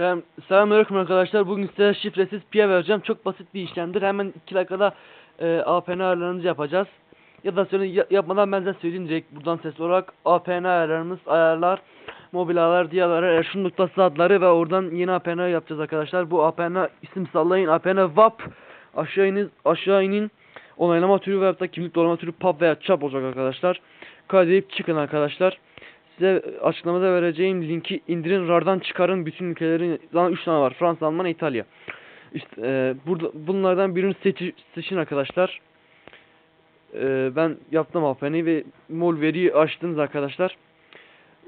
Selam, selamünaleyküm arkadaşlar. Bugün size şifresiz piye vereceğim. Çok basit bir işlemdir. Hemen 2 dakikada e, APN ayarlarınızı yapacağız. Ya da söyle, ya- yapmadan ben size söyleyeyim direkt buradan ses olarak APN ayarlarımız, ayarlar, mobil diğer ayarlar, erşun noktası adları ve oradan yeni APN yapacağız arkadaşlar. Bu APN isim sallayın. APN VAP aşağı inin, aşağı inin onaylama türü veya da kimlik doğrulama türü PUB veya CHAP olacak arkadaşlar. Kaydedip çıkın arkadaşlar. Size açıklamada vereceğim linki indirin RAR'dan çıkarın bütün ülkelerin zaten 3 tane var Fransa, Almanya, İtalya. İşte e, burada bunlardan birini seçi, seçin arkadaşlar. E, ben yaptım APN'yi ve mol veriyi açtınız arkadaşlar.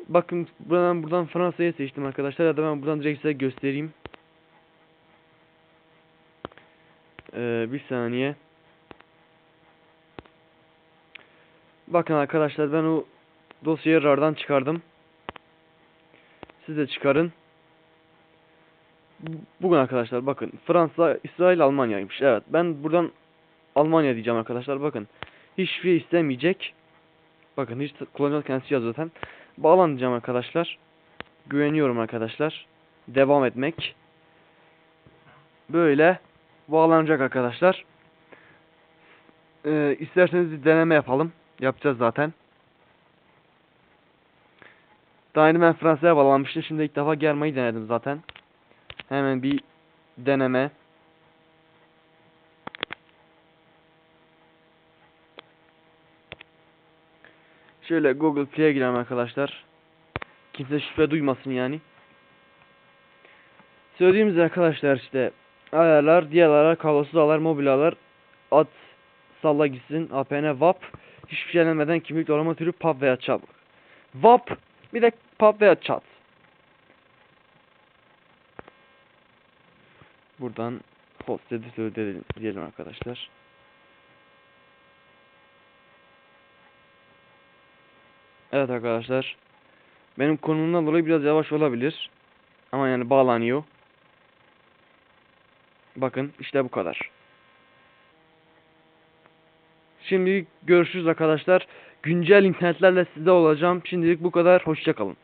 Bakın buradan buradan Fransa'yı seçtim arkadaşlar ya da ben buradan direkt size göstereyim. E, bir saniye. Bakın arkadaşlar ben o dosyayı RAR'dan çıkardım. Siz de çıkarın. Bu- Bugün arkadaşlar bakın Fransa, İsrail, Almanya'ymış. Evet ben buradan Almanya diyeceğim arkadaşlar bakın. Hiçbir şey istemeyecek. Bakın hiç kullanıcı kendisi yazıyor zaten. Bağlan diyeceğim arkadaşlar. Güveniyorum arkadaşlar. Devam etmek. Böyle bağlanacak arkadaşlar. Ee, isterseniz deneme yapalım. Yapacağız zaten. Daha yeni ben Fransa'ya bağlanmıştım. Şimdi ilk defa Germany'ı denedim zaten. Hemen bir deneme. Şöyle Google Play'e girelim arkadaşlar. Kimse şüphe duymasın yani. Söylediğimiz arkadaşlar işte ayarlar, diğer ayarlar, kablosuz ayarlar, mobil ayarlar, at, salla gitsin, APN, VAP, hiçbir şey denmeden kimlik doğrulama türü PUB veya CHAP. VAP bir de pub veya chat. Buradan host editör diyelim, diyelim arkadaşlar. Evet arkadaşlar. Benim konumdan dolayı biraz yavaş olabilir. Ama yani bağlanıyor. Bakın işte bu kadar. Şimdi görüşürüz arkadaşlar. Güncel internetlerle sizde olacağım. Şimdilik bu kadar. Hoşçakalın.